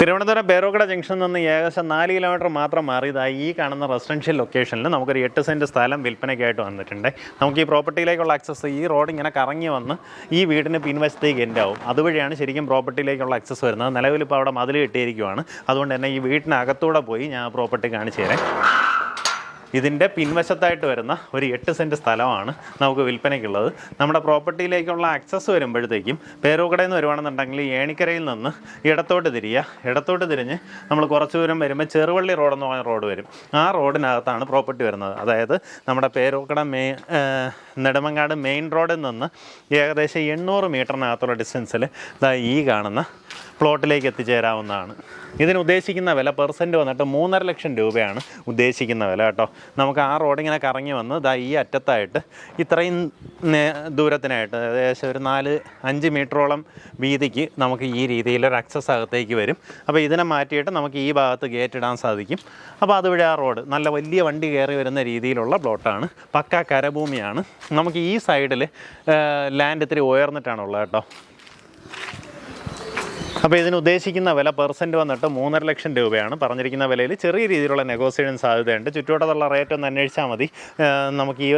തിരുവനന്തപുരം ബേറോക്കട ജംഗ്ഷനിൽ നിന്ന് ഏകദേശം നാല് കിലോമീറ്റർ മാത്രം മാറിയതായി ഈ കാണുന്ന റെസിഡൻഷ്യൽ ലൊക്കേഷനിൽ നമുക്കൊരു എട്ട് സെന്റ് സ്ഥലം വിൽപ്പനയ്ക്കായിട്ട് വന്നിട്ടുണ്ട്. നമുക്ക് ഈ പ്രോപ്പർട്ടിയിലേക്കുള്ള ആക്സസ് ഈ റോഡ് ഇങ്ങനെ കറങ്ങി വന്ന് ഈ വീടിന് പിൻവശത്തേക്ക് എന്റെ ആവും. അതുവഴിയാണ് ശരിക്കും പ്രോപ്പർട്ടിയിലേക്കുള്ള ആക്സസ് വരുന്നത്. നിലവിൽ ഇപ്പോൾ അവിടെ മതിൽ കിട്ടിയിരിക്കുവാണ്. അതുകൊണ്ട് തന്നെ ഈ വീട്ടിനകത്തൂടെ പോയി ഞാൻ പ്രോപ്പർട്ടി കാണിച്ചു തരാം. ഇതിന്റെ പിൻവശത്തായിട്ട് വരുന്ന ഒരു എട്ട് സെന്റ് സ്ഥലമാണ് നമുക്ക് വിൽപ്പനയ്ക്കുള്ളത്. നമ്മുടെ പ്രോപ്പർട്ടിയിലേക്കുള്ള ആക്സസ് വരുമ്പോഴത്തേക്കും പേരൂക്കടയിൽ നിന്ന് വരുവാണെന്നുണ്ടെങ്കിൽ ഏണിക്കരയിൽ നിന്ന് ഇടത്തോട്ട് തിരിയുക. ഇടത്തോട്ട് തിരിഞ്ഞ് നമ്മൾ കുറച്ച് ദൂരം വരുമ്പോൾ ചെറുവള്ളി റോഡെന്ന് പറഞ്ഞ റോഡ് വരും. ആ റോഡിനകത്താണ് പ്രോപ്പർട്ടി വരുന്നത്. അതായത് നമ്മുടെ പേരൂക്കട മെയ് നെടുമങ്ങാട് മെയിൻ റോഡിൽ നിന്ന് ഏകദേശം എണ്ണൂറ് മീറ്ററിനകത്തുള്ള ഡിസ്റ്റൻസിൽ ഈ കാണുന്ന പ്ലോട്ടിലേക്ക് എത്തിച്ചേരാവുന്നതാണ്. ഇതിന് ഉദ്ദേശിക്കുന്ന വില പെർസെന്റ് വന്നിട്ട് മൂന്നര ലക്ഷം രൂപയാണ് ഉദ്ദേശിക്കുന്ന വില കേട്ടോ. നമുക്ക് ആ റോഡ് ഇങ്ങനെ കറങ്ങി വന്ന് ദാ ഈ അറ്റത്തായിട്ട് ഇത്രയും ദൂരത്തിനായിട്ട് ഏകദേശം ഒരു നാല് അഞ്ച് മീറ്ററോളം വീതിക്ക് നമുക്ക് ഈ രീതിയിൽ ഒരു അക്സസ് അകത്തേക്ക് വരും. അപ്പോൾ ഇതിനെ മാറ്റിയിട്ട് നമുക്ക് ഈ ഭാഗത്ത് ഗേറ്റ് ഇടാൻ സാധിക്കും. അപ്പോൾ അതുവഴി ആ റോഡ് നല്ല വലിയ വണ്ടി കയറി വരുന്ന രീതിയിലുള്ള പ്ലോട്ടാണ്. പക്ക കരഭൂമിയാണ്. നമുക്ക് ഈ സൈഡിൽ ലാൻഡ് ഇത്തിരി ഉയർന്നിട്ടാണുള്ളത് കേട്ടോ. അപ്പോൾ ഇതിന് ഉദ്ദേശിക്കുന്ന വില പെർസെന്റ് വന്നിട്ട് മൂന്നര ലക്ഷം രൂപയാണ്. പറഞ്ഞിരിക്കുന്ന വിലയിൽ ചെറിയ രീതിയിലുള്ള നെഗോസിയേഷൻ സാധ്യതയുണ്ട്. ചുറ്റുവട്ടത്തുള്ള റേറ്റ് ഒന്ന് അന്വേഷിച്ചാൽ മതി. നമുക്ക് ഈ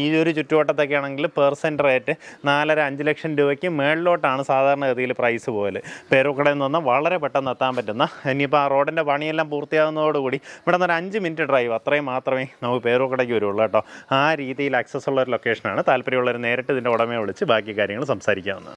ഈ ഒരു ചുറ്റുവട്ടത്തൊക്കെ ആണെങ്കിൽ പെർസെന്റ് റേറ്റ് നാലര അഞ്ച് ലക്ഷം രൂപയ്ക്ക് മേളിലോട്ടാണ് സാധാരണഗതിയിൽ പ്രൈസ് പോകൽ പേരൂക്കടയിൽ നിന്ന് വളരെ പെട്ടെന്ന് എത്താൻ പറ്റുന്ന ഇനിയിപ്പോൾ ആ റോഡിന്റെ പണിയെല്ലാം പൂർത്തിയാകുന്നതോടുകൂടി ഇവിടെ നിന്ന് ഒരു അഞ്ച് മിനിറ്റ് ഡ്രൈവ് അത്രയും മാത്രമേ നമുക്ക് പേരൂക്കടയ്ക്ക് വരുള്ളൂ കേട്ടോ. ആ രീതിയിൽ ആക്സസ് ഉള്ള ഒരു ലൊക്കേഷനാണ് താല്പര്യമുള്ളവർ നേരിട്ട് ഇതിന്റെ ഉടമയെ വിളിച്ച് ബാക്കി കാര്യങ്ങൾ സംസാരിക്കാവുന്നതാണ്.